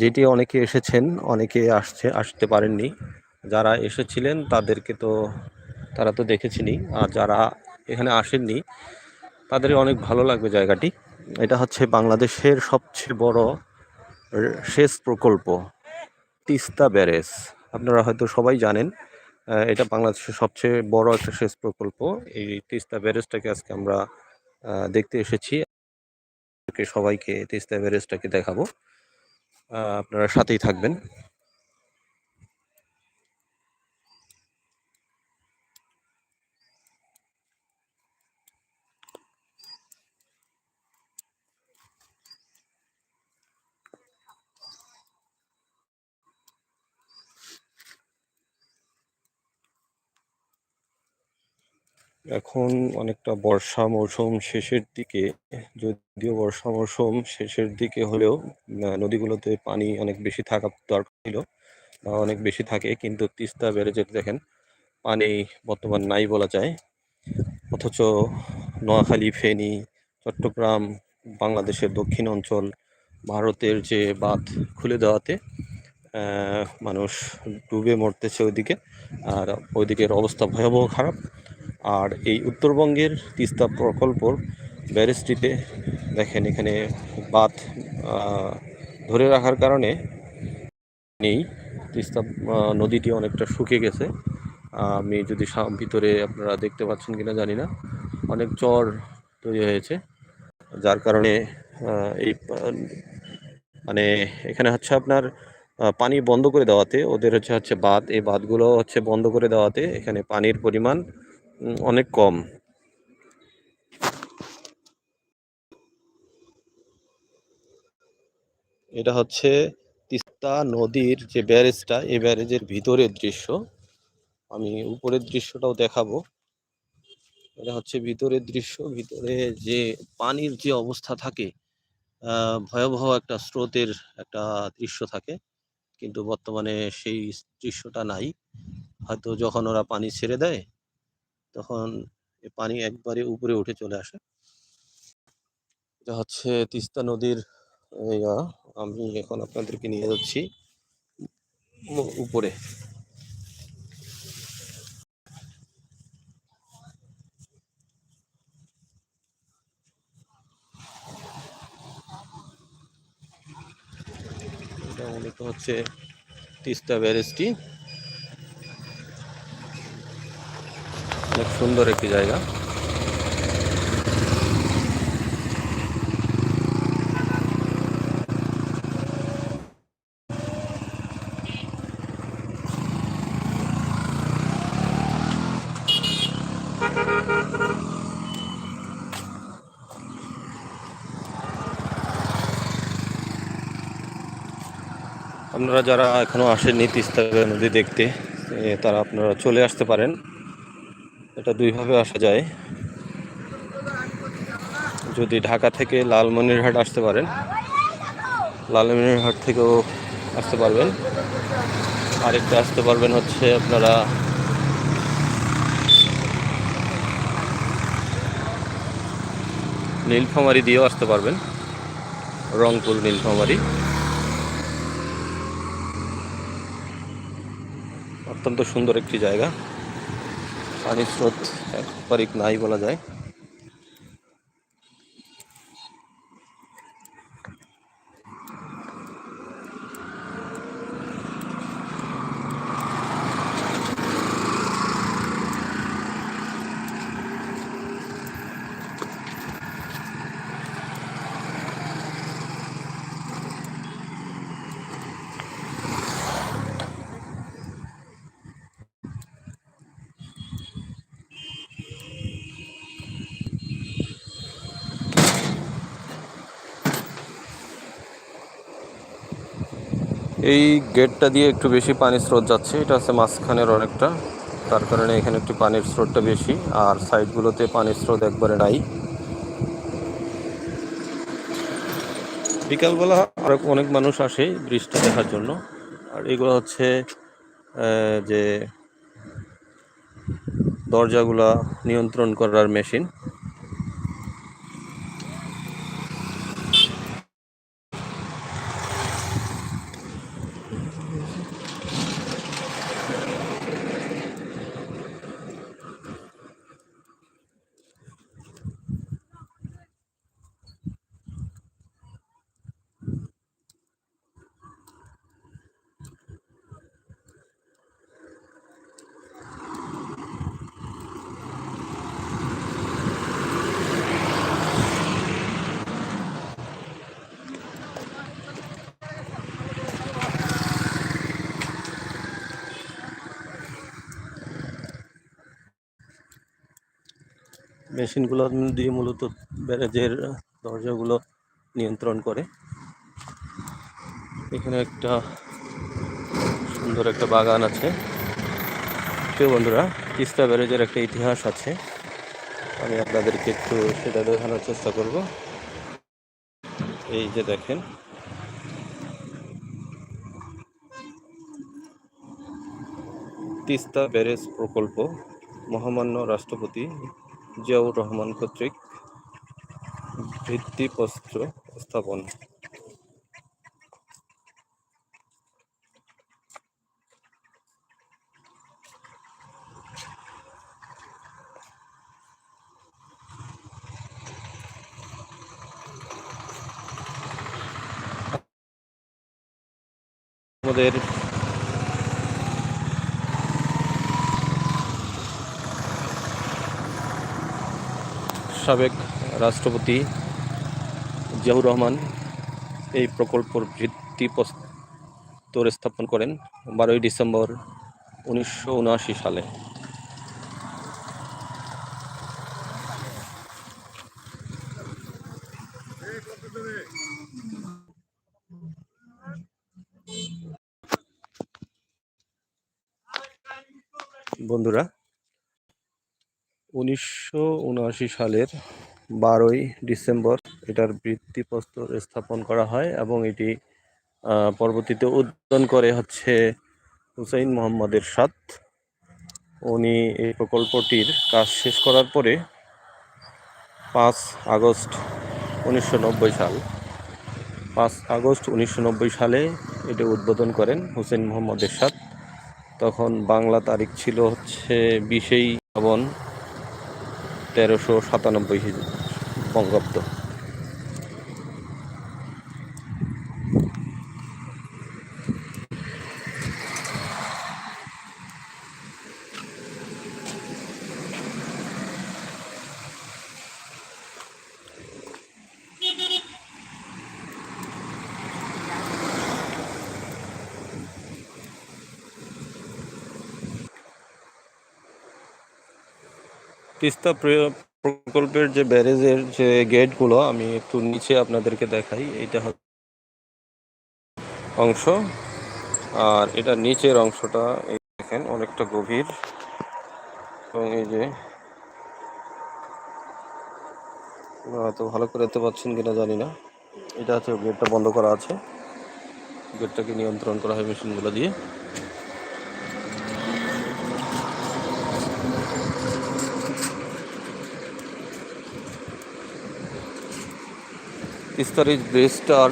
যেটি অনেকে এসেছেন, অনেকে আসছে, আসতে পারেননি। যারা এসেছিলেন, তাদেরকে তো, তারা তো দেখেছেনই। আর যারা এখানে আসেননি, তাদের অনেক ভালো লাগবে জায়গাটি। এটা হচ্ছে বাংলাদেশের সবচেয়ে বড় সেচ প্রকল্প, তিস্তা ব্যারেজ। আপনারা হয়তো সবাই জানেন এটা বাংলাদেশের সবচেয়ে বড় একটা সেচ প্রকল্প। এই তিস্তা ব্যারেজটাকে আজকে আমরা দেখতে এসেছি। সবাইকে তিস্তা ব্যারেজটাকে দেখাবো। আপনারা সাথেই থাকবেন। এখন অনেকটা বর্ষা মৌসুম শেষের দিকে, যদিও বর্ষা মৌসুম শেষের দিকে হলেও নদীগুলোতে পানি অনেক বেশি থাকা দরকার ছিল বা অনেক বেশি থাকে, কিন্তু তিস্তা ব্যারেজের দেখেন, পানি বর্তমান নাই বলা যায়। অথচ নোয়াখালী, ফেনী, চট্টগ্রাম, বাংলাদেশের দক্ষিণ অঞ্চল, ভারতের যে বাঁধ খুলে দেওয়াতে মানুষ ডুবে মরতেছে ওইদিকে, আর ওইদিকের অবস্থা ভয়াবহ খারাপ। আর এই উত্তরবঙ্গের তিস্তা প্রকল্পর ব্যারেজটিতে দেখেন এখানে বাঁধ ধরে রাখার কারণে নেই। তিস্তা নদীটি অনেকটা শুকিয়ে গেছে। আমি যদি ভিতরে আপনারা দেখতে পাচ্ছেন কিনা জানি না। অনেক চর তৈরি হয়েছে, যার কারণে এই মানে এখানে হচ্ছে আপনার পানি বন্ধ করে দেওয়াতে, ওদের হচ্ছে হচ্ছে বাঁধ, এই বাঁধগুলো হচ্ছে বন্ধ করে দেওয়াতে এখানে পানির পরিমাণ অনেক কম। এটা হচ্ছে তিস্তা নদীর যে ব্যারেজটা, এই ব্যারেজের ভিতরের দৃশ্য। আমি উপরের দৃশ্যটাও দেখাবো। এটা হচ্ছে ভিতরের দৃশ্য। ভিতরে যে পানির যে অবস্থা থাকে ভয়াবহ একটা স্রোতের একটা দৃশ্য থাকে। কিন্তু বর্তমানে সেই দৃশ্যটা নাই। হয়তো যখন ওরা পানি ছেড়ে দেয় তখন পানি একবারে উপরে উঠে চলে আসে। এটা হচ্ছে তিস্তা নদীর আমি এখন আপনাদেরকে নিয়ে যাচ্ছি উপরে। এটা হচ্ছে তিস্তা ব্যারেজটি। অনেক সুন্দর একটি জায়গা। আপনারা যারা এখনও আসেননি তিস্তা নদী দেখতে তারা আপনারা চলে আসতে পারেন। এটা দুইভাবে আসা যায়। যদি ঢাকা থেকে লালমনিরহাট আসতে পারেন, লালমনিরহাট থেকেও আসতে পারবেন। আরেকটা আসতে পারবেন হচ্ছে আপনারা নীলফামারি দিয়েও আসতে পারবেন, রংপুর নীলফামারি। অত্যন্ত সুন্দর একটি জায়গা। পানির স্রোত একবারই নাই বলা যায়। এই গেটটা দিয়ে একটু বেশি পানির স্রোত যাচ্ছে, এটা হচ্ছে মাঝখানের অনেকটা। তার কারণে এখানে একটু পানির স্রোতটা বেশি, আর সাইডগুলোতে পানির স্রোত একবারে নাই। বিকালবেলা আরও অনেক মানুষ আসে বৃষ্টি দেখার জন্য। আর এগুলো হচ্ছে যে দরজাগুলা নিয়ন্ত্রণ করার মেশিন। মেশিনগুলো দিয়ে মূলত ব্যারেজের দরজাগুলো নিয়ন্ত্রণ করে। এখানে একটা সুন্দর একটা বাগান আছে। প্রিয় বন্ধুরা, তিস্তা ব্যারেজের একটা ইতিহাস আছে। আমি আপনাদেরকে একটু সেটা দেখানোর চেষ্টা করব। এই যে দেখেন। তিস্তা ব্যারেজ প্রকল্প, মহামান্য রাষ্ট্রপতি জিয়াউর রহমান কর্তৃক ভিত্তিপ্রস্তর স্থাপন। আমাদের সাবেক রাষ্ট্রপতি জিয়াউর রহমান এই প্রকল্পর ভিত্তি প্রস্তর স্থাপন করেন বারোই ডিসেম্বর উনিশশো উনআশি সালে। বন্ধুরা উনিশশো সালের বারোই ডিসেম্বর এটার ভিত্তিপ্রস্তর স্থাপন করা হয় এবং এটি পরবর্তীতে উদ্বোধন করে হচ্ছে হুসাইন মোহাম্মদের সাত উনি এই প্রকল্পটির কাজ শেষ করার পরে পাঁচ আগস্ট উনিশশো নব্বই সাল, পাঁচ আগস্ট উনিশশো নব্বই সালে এটি উদ্বোধন করেন হুসেন মোহাম্মদ এরশাদ। তখন বাংলা তারিখ ছিল হচ্ছে বিশেই শ্রাবণ তেরোশো সাতানব্বই বঙ্গাব্দ। তিস্তা প্রকল্পের যে ব্যারেজের যে গেটগুলো, আমি একটু নিচে আপনাদেরকে দেখাই। হচ্ছে অংশ। আর এটা নিচের অংশটা, এই দেখেন, অনেকটা গভীর। এবং এই যে হয়তো ভালো করে দেখতে পাচ্ছেন কিনা জানি না। এটা হচ্ছে গেটটা বন্ধ করা আছে। গেটটাকে নিয়ন্ত্রণ করা হয় মেশিনগুলো দিয়ে। তিস্তার এই ব্রিজটার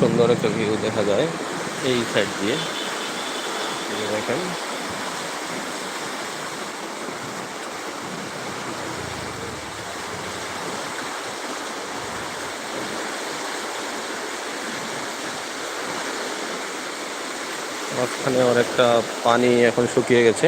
সুন্দর একটা ভিউ দেখা যায় এই সাইড দিয়ে। দেখেন। মাঝখানে অনেকটা পানি এখন শুকিয়ে গেছে।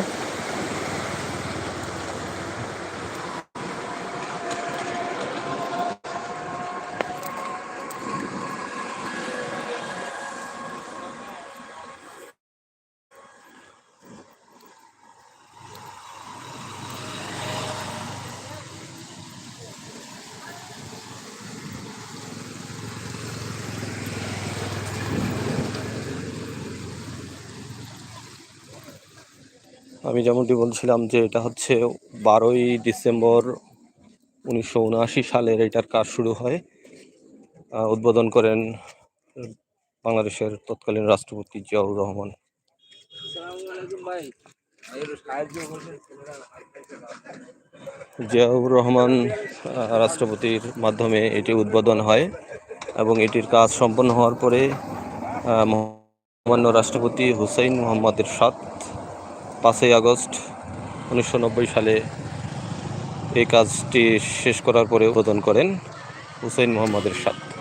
আমি যেমনটি বলছিলাম যে এটা হচ্ছে বারোই ডিসেম্বর উনিশশো উনআশি সালের এটার কাজ শুরু হয়। উদ্বোধন করেন বাংলাদেশের তৎকালীন রাষ্ট্রপতি জিয়াউর রহমান। জিয়াউর রহমান রাষ্ট্রপতির মাধ্যমে এটি উদ্বোধন হয় এবং এটির কাজ সম্পন্ন হওয়ার পরে মহামান্য রাষ্ট্রপতি হুসাইন মোহাম্মদ এরশাদ পাঁচই আগস্ট উনিশশো নব্বই সালে এই কাজটি শেষ করার পরে উদ্বোধন করেন হুসেন মোহাম্মদের এরশাদ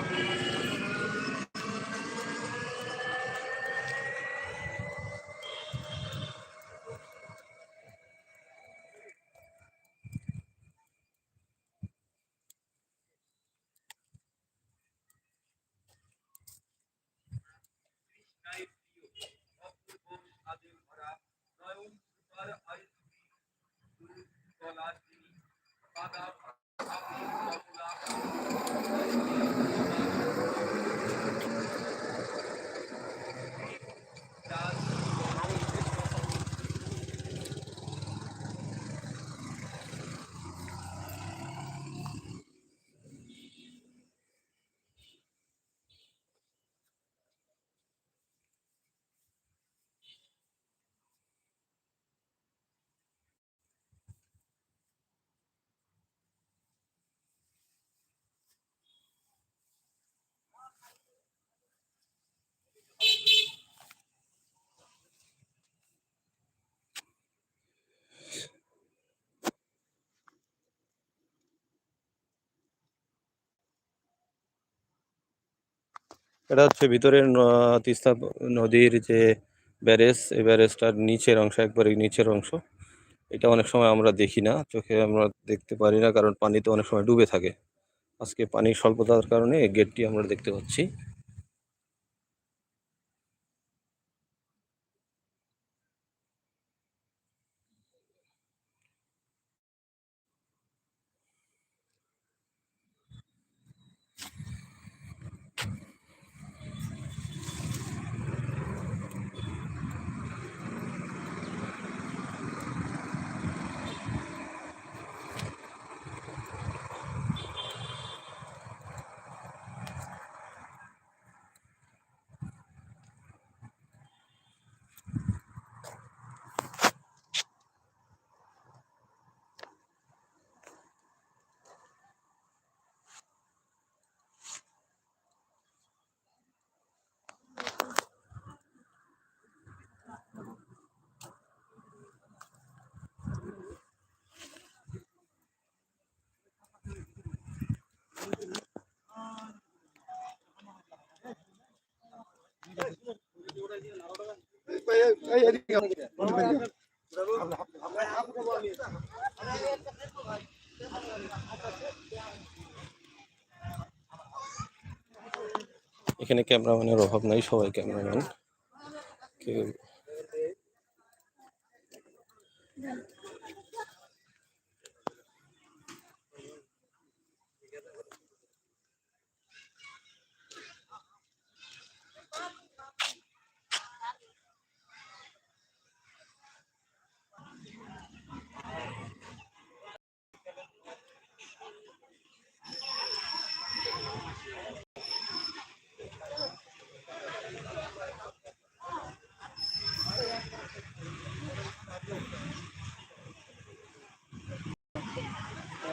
এটা হচ্ছে ভিতরের তিস্তা নদীর যে ব্যারেজ, এই ব্যারেজটার নিচের অংশ একবারে নিচের অংশ। এটা অনেক সময় আমরা দেখি না, চোখে আমরা দেখতে পারি না, কারণ পানিতে অনেক সময় ডুবে থাকে। আজকে পানির স্বল্পতার কারণে গেটটি আমরা দেখতে পাচ্ছি। এখানে ক্যামেরাম্যানের অভাব নাই সবাই ক্যামেরাম্যান। কেউ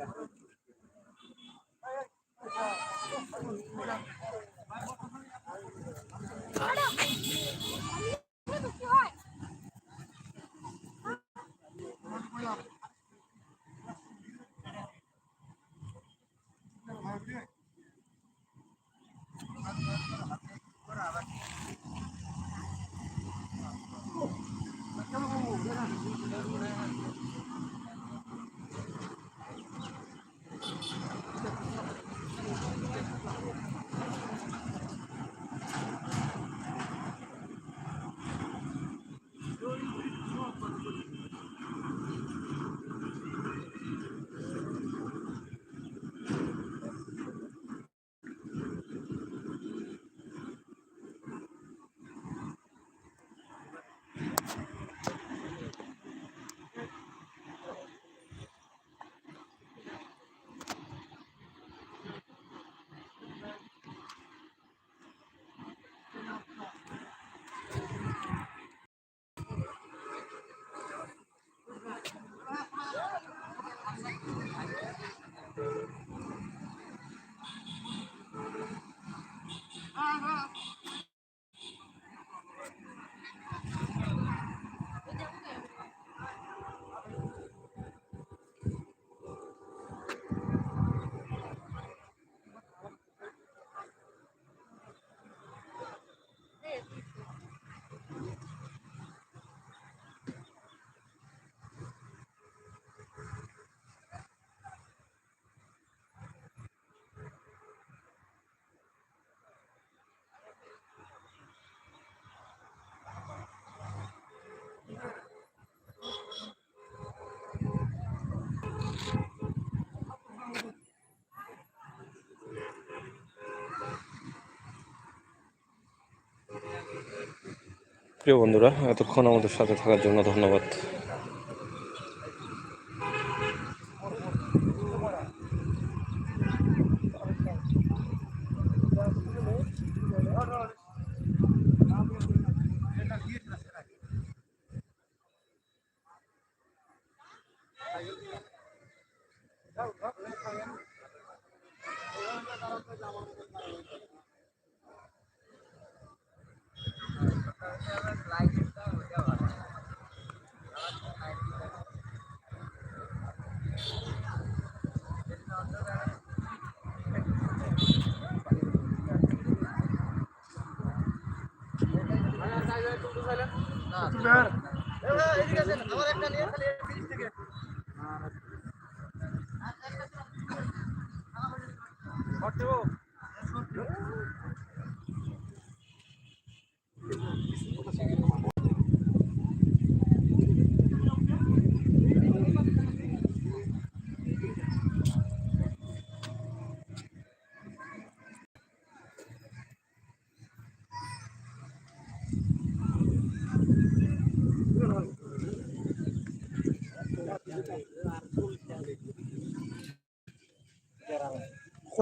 ya. প্রিয় বন্ধুরা এতক্ষণ আমাদের সাথে থাকার জন্য ধন্যবাদ। Teşekkürler.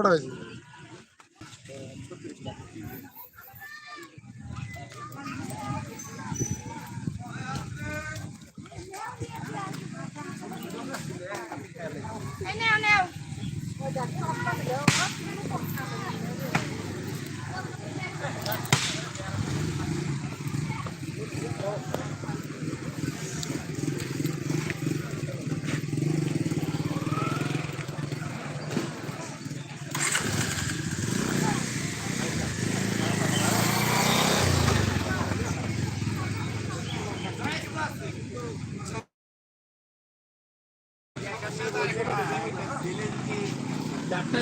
হয়েছে এই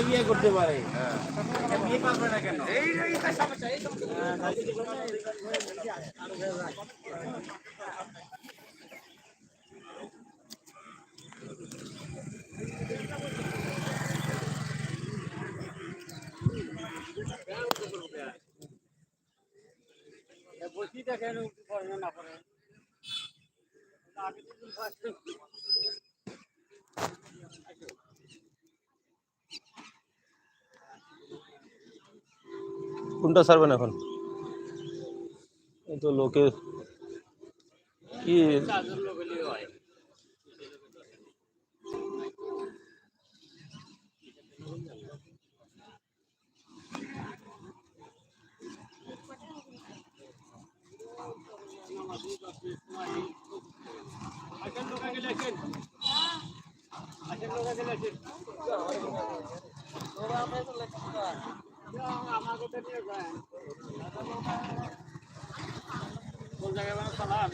বিয়ে করতে পারে। বিয়ে পারবে না কেন? বসি দেখেন পড়ে না পড়ে? কোনটা ছাড়বেন এখন? এই তো লোকে কি? চারজন লোক হলেই কোন জায়গায় চালান